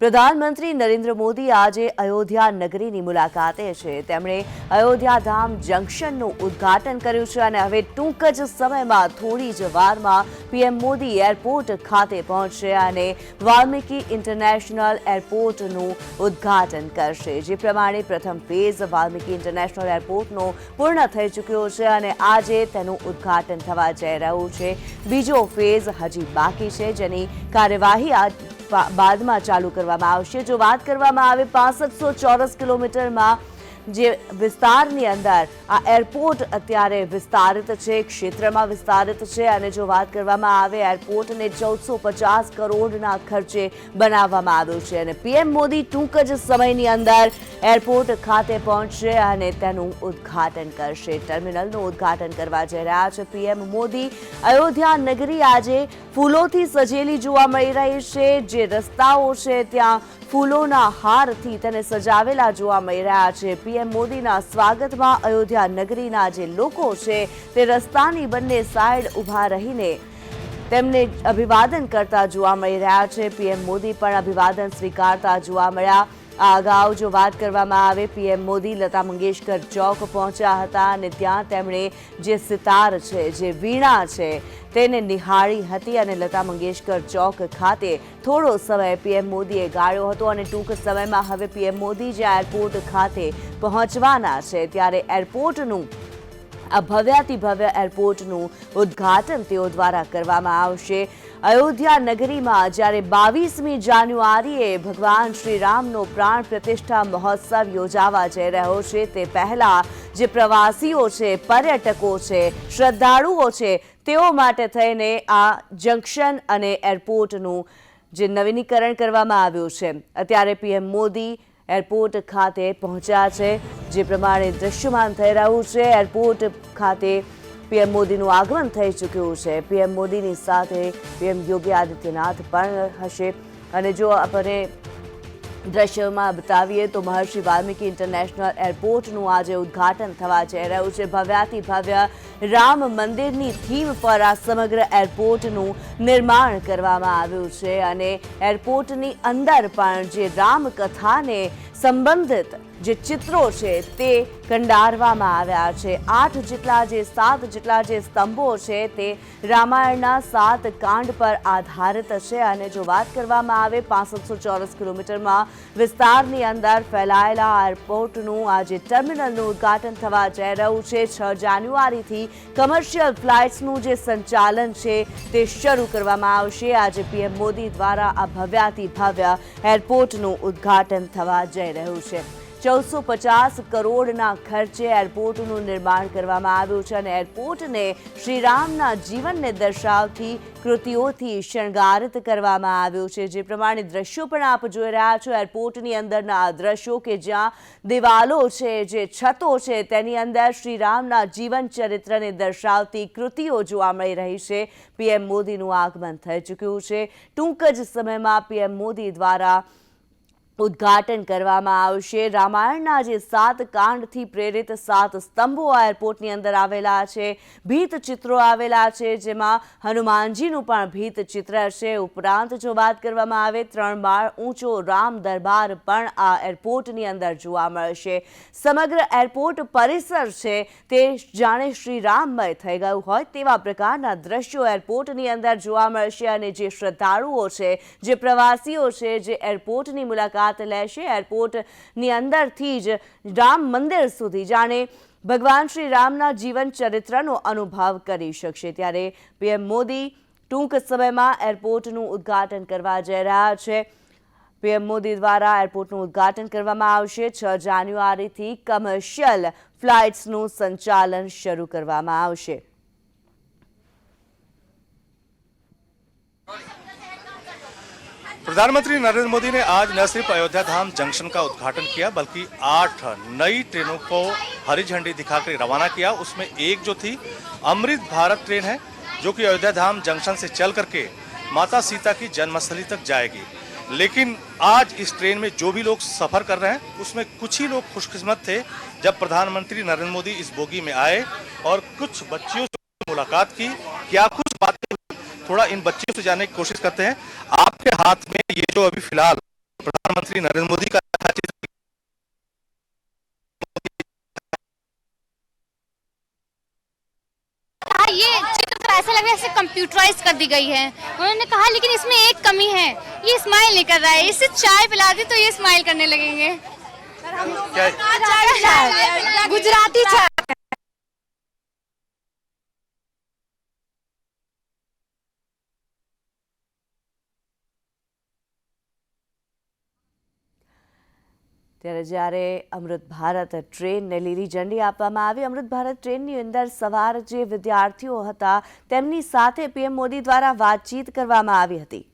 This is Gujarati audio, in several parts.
પ્રધાનમંત્રી નરેન્દ્ર મોદી આજે અયોધ્યા નગરીની મુલાકાતે છે. તેમણે અયોધ્યા ધામ જંકશનનું ઉદ્ઘાટન કર્યું છે અને હવે ટૂંક જ સમયમાં થોડી જ વારમાં પીએમ મોદી એરપોર્ટ ખાતે પહોંચશે અને વાલ્મીકી ઇન્ટરનેશનલ એરપોર્ટનું ઉદ્ઘાટન કરશે. જે પ્રમાણે પ્રથમ ફેઝ વાલ્મીકી ઇન્ટરનેશનલ એરપોર્ટનો પૂર્ણ થઈ ચૂક્યો છે અને આજે તેનું ઉદ્ઘાટન થવા જઈ રહ્યું છે. બીજો ફેઝ હજી બાકી છે. જેની કાર્યવાહી આ બા- બાદમાં ચાલુ કરવામાં આવશે. જો વાત કરવામાં આવે પાસઠસો ચોરસ કિલોમીટરમાં જે વિસ્તારની અંદર આ એરપોર્ટ અત્યારે વિસ્તારિત છે, ક્ષેત્રમાં વિસ્તારિત છે અને જો વાત કરવામાં આવે, એરપોર્ટને ચૌદસો પચાસ કરોડના ખર્ચે બનાવવામાં આવ્યું છે અને પીએમ મોદી ટૂંક જ સમયની અંદર એરપોર્ટ ખાતે પહોંચશે અને તેનું ઉદ્ઘાટન કરશે. ટર્મિનલનું ઉદ્ઘાટન કરવા જઈ રહ્યા છે પીએમ મોદી. અયોધ્યા નગરી આજે ફૂલોથી સજેલી જોવા મળી રહી છે. જે રસ્તાઓ છે, ત્યાં ફૂલોના હારથી તેને સજાવેલા જોવા મળી રહ્યા છે. પીએમ મોદીના સ્વાગતમાં અયોધ્યા નગરીના જે લોકો છે તે રસ્તાની બંને સાઈડ ઊભા રહીને તેમને અભિવાદન કરતા જોવા મળી રહ્યા છે. પીએમ મોદી પણ અભિવાદન સ્વીકારતા જોવા મળ્યા. આ અગાઉ જો વાત કરવામાં આવે, પીએમ મોદી, લતા મંગેશકર ચોક પહોંચ્યા હતા અને ત્યાં તેમણે જે સિતાર છે, જે વીણા છે, તેને નિહાળી હતી અને લતા મંગેશકર ચોક ખાતે થોડો સમય પીએમ મોદીએ ગાળ્યો હતો અને ટૂંક સમયમાં હવે પીએમ મોદી જે એરપોર્ટ ખાતે પહોંચવાના છે, ત્યારે એરપોર્ટનું, આ ભવ્યાતિ ભવ્ય એરપોર્ટનું ઉદ્ઘાટન તેઓ દ્વારા કરવામાં આવશે. અયોધ્યા નગરીમાં જ્યારે બાવીસમી જાન્યુઆરીએ ભગવાન શ્રી રામનો પ્રાણ પ્રતિષ્ઠા મહોત્સવ યોજાવા જઈ રહ્યો છે, તે પહેલા જે પ્રવાસીઓ છે, પર્યટકો છે, શ્રદ્ધાળુઓ છે, તેઓ માટે થઈને આ જંકશન અને એરપોર્ટનું જે નવીનીકરણ કરવામાં આવ્યું છે. અત્યારે પીએમ મોદી એરપોર્ટ ખાતે પહોંચ્યા છે, જે પ્રમાણે દ્રશ્યમાન થઈ રહ્યું છે. એરપોર્ટ ખાતે પીએમ મોદીનું આગમન થઈ ચૂક્યું છે. પીએમ મોદીની સાથે પીએમ યોગી આદિત્યનાથ પણ હશે. અને જો આપણે દ્રશ્યમાં બતાવીએ તો મહર્ષિ વાલ્મીકી ઇન્ટરનેશનલ એરપોર્ટનું આજે ઉદ્ઘાટન થવા જઈ રહ્યું છે. ભવ્યાથી ભવ્ય રામ મંદિરની થીમ પર આ સમગ્ર એરપોર્ટનું નિર્માણ કરવામાં આવ્યું છે. અને એરપોર્ટની અંદર પણ જે રામકથાને સંબંધિત જે ચિત્રો છે તે કંડારવામાં આવ્યા છે. આઠ જેટલા જે સાત જેટલા જે સ્તંભો છે તે રામાયણના સાત કાંડ પર આધારિત છે અને જો વાત કરવામાં આવે પાંસઠસો ચોરસ કિલોમીટરમાં વિસ્તારની અંદર ફેલાયેલા એરપોર્ટનું આજે ટર્મિનલનું ઉદ્ઘાટન થવા જઈ રહ્યું છે. છ જાન્યુઆરીથી કમર્શિયલ ફ્લાઇટ્સનું જે સંચાલન છે તે શરૂ કરવામાં આવશે. આજે પીએમ મોદી દ્વારા આ ભવ્યાતિ ભવ્ય એરપોર્ટનું ઉદ્ઘાટન થવા જઈ રહ્યું છે. ચૌદસો પચાસ કરોડના ખર્ચે એરપોર્ટનું નિર્માણ કરવામાં આવ્યું છે અને એરપોર્ટને શ્રીરામના જીવનને દર્શાવતી કૃતિઓથી શણગારિત કરવામાં આવ્યું છે. જે પ્રમાણે દ્રશ્યો પણ આપ જોઈ રહ્યા છો. એરપોર્ટની અંદરના દ્રશ્યો કે જ્યાં દિવાલો છે, જે છતો છે, તેની અંદર શ્રીરામના જીવન ચરિત્રને દર્શાવતી કૃતિઓ જોવા મળી રહી છે. પીએમ મોદીનું આગમન થઈ ચૂક્યું છે. ટૂંક જ સમયમાં પીએમ મોદી દ્વારા ઉદ્ઘાટન કરવામાં આવશે. રામાયણના જે સાત કાંડથી પ્રેરિત સાત સ્તંભો આ એરપોર્ટની અંદર આવેલા છે ભીત ચિત્રો આવેલા છે, જેમાં હનુમાનજીનું પણ ભીત ચિત્ર છે. ઉપરાંત જો વાત કરવામાં આવે, ત્રણ માળ ઊંચો રામ દરબાર પણ આ એરપોર્ટની અંદર જોવા મળશે. સમગ્ર એરપોર્ટ પરિસર છે તે જાણે શ્રી રામમય થઈ ગયું હોય તેવા પ્રકારના દ્રશ્યો એરપોર્ટની અંદર જોવા મળશે અને જે શ્રદ્ધાળુઓ છે, જે પ્રવાસીઓ છે, જે એરપોર્ટની મુલાકાત લેશે એરપોર્ટની અંદરથી જ રામ મંદિર સુધી, જાણે ભગવાન શ્રી રામના જીવન ચરિત્રનો અનુભવ કરી શકશે. ત્યારે પીએમ મોદી ટૂંક સમયમાં એરપોર્ટનું ઉદ્ઘાટન કરવા જઈ રહ્યા છે. પીએમ મોદી દ્વારા એરપોર્ટનું ઉદ્ઘાટન કરવામાં આવશે. છ જાન્યુઆરીથી કમર્શિયલ ફ્લાઇટ્સનું સંચાલન શરૂ કરવામાં આવશે. प्रधानमंत्री नरेंद्र मोदी ने आज न सिर्फ़ अयोध्या धाम जंक्शन का उद्घाटन किया, बल्कि आठ नई ट्रेनों को हरी झंडी दिखाकर रवाना किया। उसमें एक जो थी, अमृत भारत ट्रेन है, जो कि अयोध्या धाम जंक्शन से चल करके माता सीता की जन्मस्थली तक जाएगी। लेकिन आज इस ट्रेन में जो भी लोग सफ़र कर रहे हैं, उसमें कुछ ही लोग खुशकिस्मत थे जब प्रधानमंत्री नरेंद्र मोदी इस बोगी में आए और कुछ बच्चियों से मुलाकात की। क्या कुछ बातें थोड़ा इन बच्चियों से जानने की कोशिश करते हैं। आपके हाथ में ये जो अभी फ़िलहाल प्रधानमंत्री नरेंद्र मोदी का ये चित्र तो ऐसा लग रहा है कंप्यूटराइज कर दी गई है। उन्होंने कहा लेकिन इसमें एक कमी है। ये स्माइल नहीं कर रहा है। इसे चाय पिला दी तो ये स्माइल करने लगेंगे। गुजराती चाय। ત્યારે જ્યારે અમૃત ભારત ટ્રેનને લીલી ઝંડી આપવામાં આવી અમૃત ભારત ટ્રેનની અંદર સવાર જે વિદ્યાર્થીઓ હતા તેમની સાથે પીએમ મોદી દ્વારા વાતચીત કરવામાં આવી હતી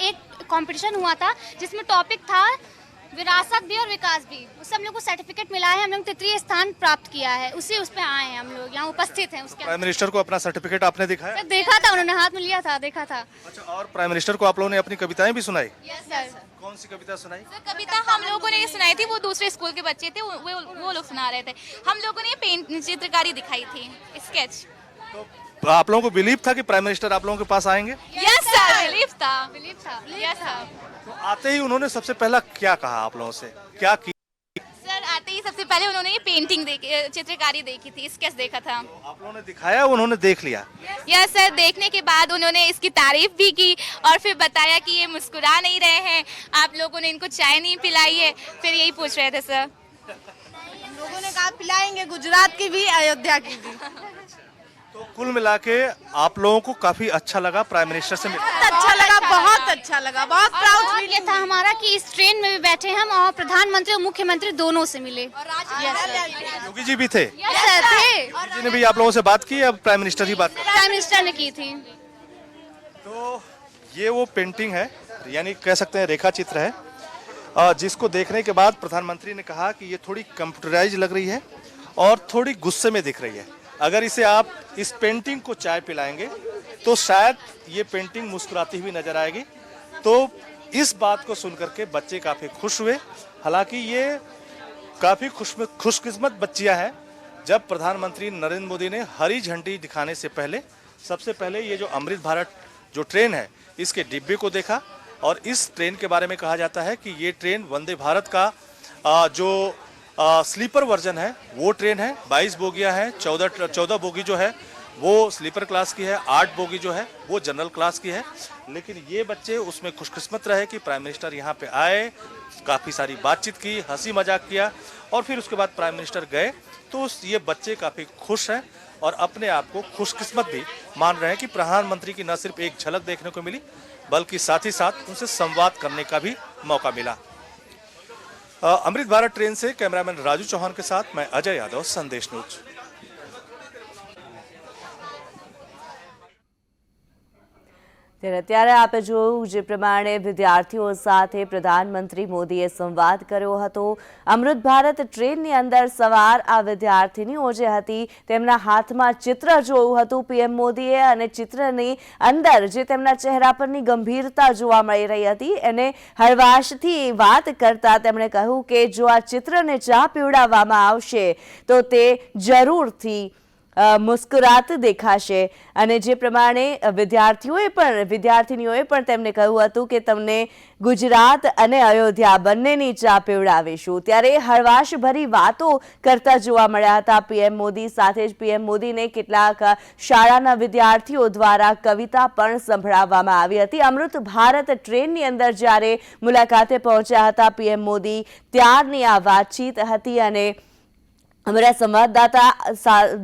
एक कंपटीशन हुआ था जिसमें टॉपिक था विरासत भी और विकास भी। उससे हम लोग को सर्टिफिकेट मिला है हम लोग तृतीय स्थान प्राप्त किया है। उसी उस पे आए हैं हम लोग यहाँ उपस्थित हैं उसके प्राइम मिनिस्टर को अपना सर्टिफिकेट आपने दिखाया? अंदर। देखा था उन्होंने हाथ में लिया था देखा था। अच्छा और प्राइम मिनिस्टर को आप लोगों ने अपनी कविताएँ भी सुनाई? यस सर कौन सी कविता सुनाई? सर कविता हम लोगों ने ये सुनाई थी वो दूसरे स्कूल के बच्चे थे वो वो, वो लोग सुना रहे थे। हम लोगों ने पेंट चित्रकारी दिखाई थी स्केच। तो आप लोगों को बिलीव था कि प्राइम मिनिस्टर आप लोगों के पास आएँगे? यस सर बिलीव था बिलीव था. यस सर तो आते ही उन्होंने सबसे पहला क्या कहा आप लोगों से? क्या की? सर आते ही सबसे पहले उन्होंने ये पेंटिंग देखी चित्रकारी देखी थी स्केच देखा था। तो आप लोगों ने दिखाया उन्होंने देख लिया? यस सर देखने के बाद उन्होंने इसकी तारीफ़ भी की और फिर बताया कि ये मुस्कुरा नहीं रहे हैं। आप लोगों ने इनको चाय नहीं पिलाई है। फिर यही पूछ रहे थे सर लोगों ने कहा पिलाएँगे गुजरात की भी अयोध्या की भी. तो कुल मिला के आप लोगों को काफ़ी अच्छा लगा प्राइम मिनिस्टर से मिलकर अच्छा लगा बहुत अच्छा लगा बहुत प्राउड और ये था हमारा कि इस ट्रेन में भी बैठे हम और प्रधानमंत्री और मुख्यमंत्री दोनों से मिले। योगी जी भी थे। योगी जी ने भी आप लोगों से बात की अब प्राइम मिनिस्टर ही बात प्राइम मिनिस्टर ने की थी। तो ये वो पेंटिंग है यानी कह सकते हैं रेखा चित्र है। जिसको देखने के बाद प्रधानमंत्री ने कहा कि ये थोड़ी कंप्यूटराइज लग रही है और थोड़ी गुस्से में दिख रही है। अगर इसे आप इस पेंटिंग को चाय पिलाएँगे तो शायद ये पेंटिंग मुस्कुराती हुई नज़र आएगी। तो इस बात को सुन करके बच्चे काफ़ी खुश हुए। हालाँकि ये काफ़ी खुश खुशकिस्मत बच्चियाँ हैं। जब प्रधानमंत्री नरेंद्र मोदी ने हरी झंडी दिखाने से पहले, सबसे पहले ये जो अमृत भारत जो ट्रेन है, इसके डिब्बे को देखा। और इस ट्रेन के बारे में कहा जाता है कि ये ट्रेन वंदे भारत का जो स्लीपर वर्जन है, वो ट्रेन है 22 बोगियाँ हैं 14 14 बोगी जो है, वो स्लीपर क्लास की है, आठ बोगी जो है, वो जनरल क्लास की है। लेकिन ये बच्चे उसमें खुशकिस्मत रहे कि प्राइम मिनिस्टर यहाँ पे आए, काफ़ी सारी बातचीत की, हँसी मज़ाक किया, और फिर उसके बाद प्राइम मिनिस्टर गए तो ये बच्चे काफ़ी खुश हैं, और अपने आप को खुशकिस्मत भी मान रहे हैं कि प्रधानमंत्री की न सिर्फ़ एक झलक देखने को मिली, बल्कि साथ ही साथ उनसे संवाद करने का भी मौका मिला। अमृत भारत ट्रेन से कैमरामैन राजू चौहान के साथ मैं अजय यादव संदेश न्यूज ત્યારે અત્યારે આપે જોયું જે પ્રમાણે વિદ્યાર્થીઓ સાથે પ્રધાનમંત્રી મોદીએ સંવાદ કર્યો હતો. અમૃત ભારત ટ્રેનની અંદર સવાર આ વિદ્યાર્થીનીઓ જે હતી. તેમના હાથમાં ચિત્ર જોયું હતું પીએમ મોદીએ અને ચિત્રની અંદર જે તેમના ચહેરા પરની ગંભીરતા જોવા મળી રહી હતી. એને હળવાશથી વાત કરતા તેમણે કહ્યું કે જો આ ચિત્રને ચા પીવડાવવામાં આવશે, તો તે જરૂરથી મુસ્કુરાત દેખાશે. અને જે પ્રમાણે વિદ્યાર્થીઓએ પણ, વિદ્યાર્થીનીઓએ પણ તેમને કહ્યું હતું કે તમને ગુજરાત અને અયોધ્યા બંનેની ચા પીવડાવીશું. ત્યારે હળવાશભરી વાતો કરતા જોવા મળ્યા હતા. પીએમ મોદી સાથે જ પીએમ મોદીને કેટલાક શાળાના વિદ્યાર્થીઓ દ્વારા કવિતા પણ સંભળાવવામાં આવી હતી. અમૃત ભારત ટ્રેનની અંદર જ્યારે મુલાકાતે પહોંચ્યા હતા પીએમ મોદી, ત્યારની આ વાતચીત હતી અને અમારા સંવાદદાતા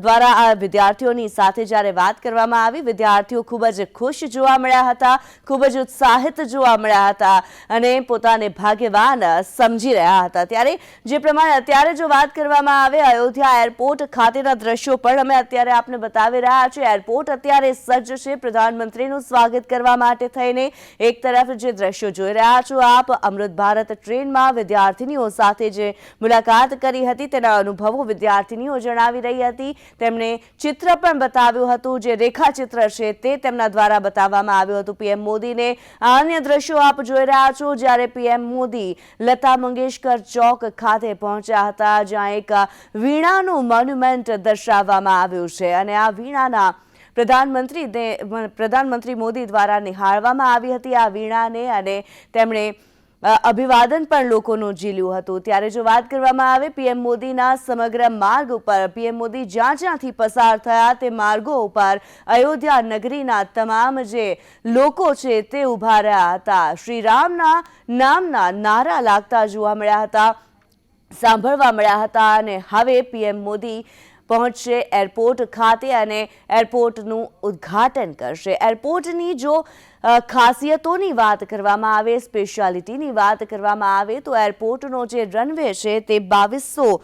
દ્વારા આ વિદ્યાર્થીઓની સાથે જ્યારે વાત કરવામાં આવી, વિદ્યાર્થીઓ ખૂબ જ ખુશ જોવા મળ્યા હતા, ખૂબ જ ઉત્સાહિત જોવા મળ્યા હતા અને પોતાને ભાગ્યવાન સમજી રહ્યા હતા. ત્યારે જે પ્રમાણે અત્યારે જો વાત કરવામાં આવે, અયોધ્યા એરપોર્ટ ખાતેના દ્રશ્યો પણ અમે અત્યારે આપને બતાવી રહ્યા છીએ. એરપોર્ટ અત્યારે સજ્જ છે. પ્રધાનમંત્રીનું સ્વાગત કરવા માટે થઈને એક તરફ જે દ્રશ્યો જોઈ રહ્યા છો આપ, અમૃત ભારત ટ્રેનમાં વિદ્યાર્થીનીઓ સાથે જે મુલાકાત કરી હતી, તેના અનુભવો વિદ્યાર્થીનીઓ જણાવી રહી હતી. તેમણે ચિત્ર પણ બતાવ્યું હતું. જે રેખાચિત્ર છે તે તેમના દ્વારા બતાવવામાં આવ્યું હતું. પીએમ મોદીને અન્ય દ્રશ્યો આપ જોઈ રહ્યા છો. જ્યારે પીએમ મોદી લતા મંગેશકર ચોક ખાતે પહોંચ્યા હતા, જ્યાં એક વીણાનું મોન્યુમેન્ટ દર્શાવવામાં આવ્યું છે અને આ વીણાના પ્રધાનમંત્રી પ્રધાનમંત્રી મોદી દ્વારા નિહાળવામાં આવી હતી આ વીણાને અને તેમણે અભિવાદન પણ લોકોનું ઝીલ્યું હતું. ત્યારે જો વાત કરવામાં આવે, પીએમ મોદીના સમગ્ર માર્ગ ઉપર, પીએમ મોદી જ્યાં જ્યાંથી પસાર થયા તે માર્ગો ઉપર અયોધ્યા નગરીના તમામ જે લોકો છે તે ઊભા રહ્યા હતા. શ્રીરામના નામના નારા લાગતા જોવા મળ્યા હતા, સાંભળવા મળ્યા હતા અને હવે પીએમ મોદી પહોંચશે એરપોર્ટ ખાતે અને એરપોર્ટનું ઉદ્ઘાટન કરશે. એરપોર્ટની જો ખાસિયતોની વાત કરવામાં આવે સ્પેશિયાલિટીની વાત કરવામાં આવે, તો એરપોર્ટનો જે રનવે છે તે બાવીસો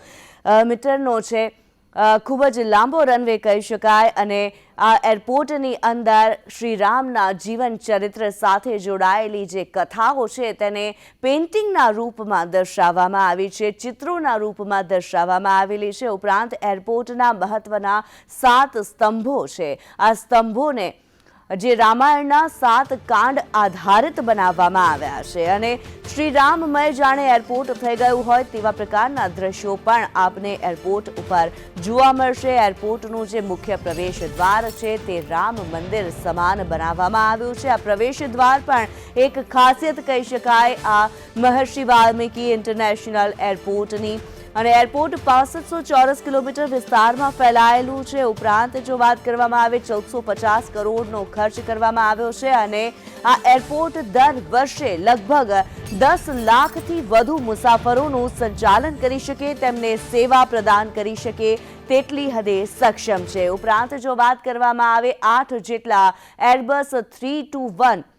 મીટરનો છે. ખૂબ જ લાંબો રનવે કહી શકાય અને આ એરપોર્ટની અંદર શ્રીરામના જીવન ચરિત્ર સાથે જોડાયેલી જે કથાઓ છે તેને પેઇન્ટિંગના રૂપમાં દર્શાવવામાં આવી છે, ચિત્રોના રૂપમાં દર્શાવવામાં આવેલી છે. ઉપરાંત એરપોર્ટના મહત્વના સાત સ્તંભો છે. આ સ્તંભોને જે રામાયણના સાત કાંડ આધારિત બનાવવામાં આવ્યા છે. અને શ્રી રામમય જાણે એરપોર્ટ થઈ ગયું હોય તેવા પ્રકારના દ્રશ્યો પણ આપને એરપોર્ટ ઉપર જોવા મળશે. એરપોર્ટનું જે મુખ્ય પ્રવેશ દ્વાર છે તે રામ મંદિર સમાન બનાવવામાં આવ્યું છે. આ પ્રવેશ દ્વાર પણ એક ખાસિયત કહી શકાય. આ મહર્ષિ વાલ્મીકી ઇન્ટરનેશનલ એરપોર્ટની અને એરપોર્ટ પાસઠસો ચોરસ કિલોમીટર વિસ્તારમાં ફેલાયેલું છે. ઉપરાંત જો વાત કરવામાં આવે, ચૌદસો પચાસ કરોડનો ખર્ચ કરવામાં આવ્યો છે અને આ એરપોર્ટ દર વર્ષે લગભગ દસ લાખથી વધુ મુસાફરોનું સંચાલન કરી શકે, તેમને સેવા પ્રદાન કરી શકે તેટલી હદે સક્ષમ છે. ઉપરાંત જો વાત કરવામાં આવે, આઠ જેટલા Airbus three two one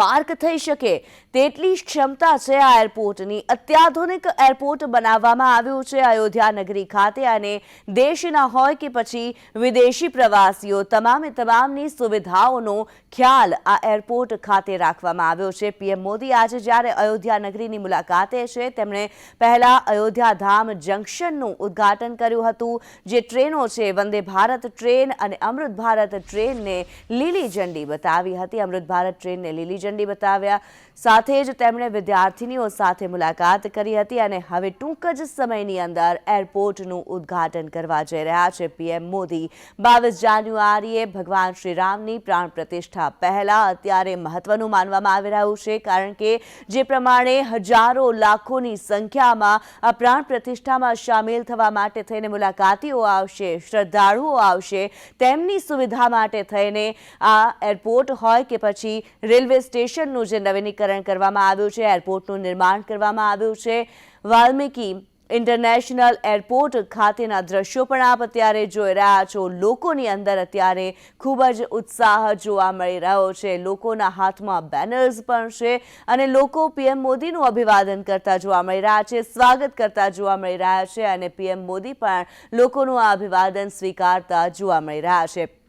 park થઈ શકે તેટલી ક્ષમતા છે આ એરપોર્ટની. અત્યાધુનિક એરપોર્ટ બનાવવામાં આવ્યું છે અયોધ્યા નગરી ખાતે અને દેશના હોય કે પછી વિદેશી પ્રવાસીઓ, તમામે તમામની સુવિધાઓનો ખ્યાલ આ એરપોર્ટ ખાતે રાખવામાં આવ્યો છે. પીએમ મોદી આજે જ્યારે અયોધ્યા નગરીની મુલાકાતે છે, તેમણે પહેલા અયોધ્યા ધામ જંકશનનું ઉદ્ઘાટન કર્યું હતું, જે ટ્રેનો છે, વંદે ભારત ટ્રેન અને અમૃત ભારત ટ્રેનને લીલી ઝંડી બતાવી હતી. અમૃત ભારત ટ્રેનને લીલી ઝંડી બતાવ્યા. સાથે જ તેમણે વિદ્યાર્થીનીઓ સાથે મુલાકાત કરી હતી અને હવે ટૂંક જ સમયની અંદર એરપોર્ટનું ઉદ્ઘાટન કરવા જઈ રહ્યા છે પીએમ મોદી. બાવીસ જાન્યુઆરીએ ભગવાન શ્રી પ્રાણ પ્રતિષ્ઠા પહેલા અત્યારે મહત્વનું માનવામાં આવી રહ્યું છે, કારણ કે જે પ્રમાણે હજારો લાખોની સંખ્યામાં આ પ્રાણ પ્રતિષ્ઠામાં સામેલ થવા માટે થઈને મુલાકાતીઓ આવશે, શ્રદ્ધાળુઓ આવશે. તેમની સુવિધા માટે થઈને આ એરપોર્ટ હોય કે પછી રેલવે સ્ટેશનનું જે નવીનીકરણ કરવામાં આવ્યું છે, એરપોર્ટનું નિર્માણ કરવામાં આવ્યું છે. વાલ્મીકી ઇન્ટરનેશનલ એરપોર્ટ ખાતેના દ્રશ્યો પણ આપ અત્યારે જોઈ રહ્યા છો. લોકોની અંદર અત્યારે ખૂબ જ ઉત્સાહ જોવા મળી રહ્યો છે. લોકોના હાથમાં બેનર્સ પણ છે અને લોકો પીએમ મોદીનું અભિવાદન કરતા જોવા મળી રહ્યા છે, સ્વાગત કરતા જોવા મળી રહ્યા છે અને પીએમ મોદી પણ લોકોનું આ અભિવાદન સ્વીકારતા જોવા મળી રહ્યા છે.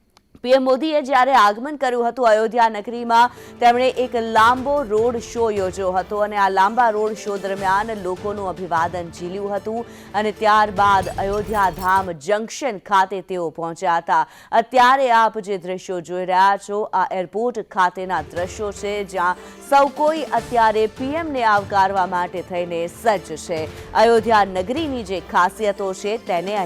પીએમ મોદીએ જ્યારે આગમન કર્યું હતું અયોધ્યા નગરીમાં, તેમણે એક લાંબો રોડ શો યોજ્યો હતો અને આ લાંબા રોડ શો દરમિયાન લોકોનું અભિવાદન ઝીલ્યું હતું અને ત્યારબાદ અયોધ્યા ધામ જંકશન ખાતે તેઓ પહોંચ્યા હતા. અત્યારે આપ જે દ્રશ્યો જોઈ રહ્યા છો, આ એરપોર્ટ ખાતેના દ્રશ્યો છે, જ્યાં સૌ કોઈ અત્યારે પીએમને આવકારવા માટે થઈને સજ્જ છે. અયોધ્યા નગરીની જે ખાસિયતો છે, તેને